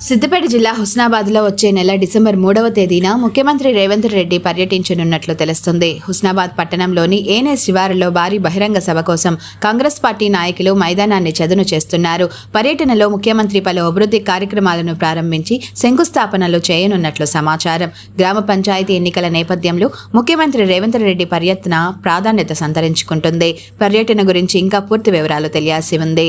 సిద్దిపేట జిల్లా హుస్నాబాద్లో వచ్చే నెల డిసెంబర్ మూడవ తేదీన ముఖ్యమంత్రి రేవంత్ రెడ్డి పర్యటించనున్నట్లు తెలుస్తుంది. హుస్నాబాద్ పట్టణంలోని ఏనే శివారులో భారీ బహిరంగ సభ కోసం కాంగ్రెస్ పార్టీ నాయకులు మైదానాన్ని చదును చేస్తున్నారు. పర్యటనలో ముఖ్యమంత్రి పలు అభివృద్ధి కార్యక్రమాలను ప్రారంభించి శంకుస్థాపనలు చేయనున్నట్లు సమాచారం. గ్రామ పంచాయతీ ఎన్నికల నేపథ్యంలో ముఖ్యమంత్రి రేవంత్ రెడ్డి పర్యటన ప్రాధాన్యత సంతరించుకుంటుంది. పర్యటన గురించి ఇంకా పూర్తి వివరాలు తెలియాల్సి ఉంది.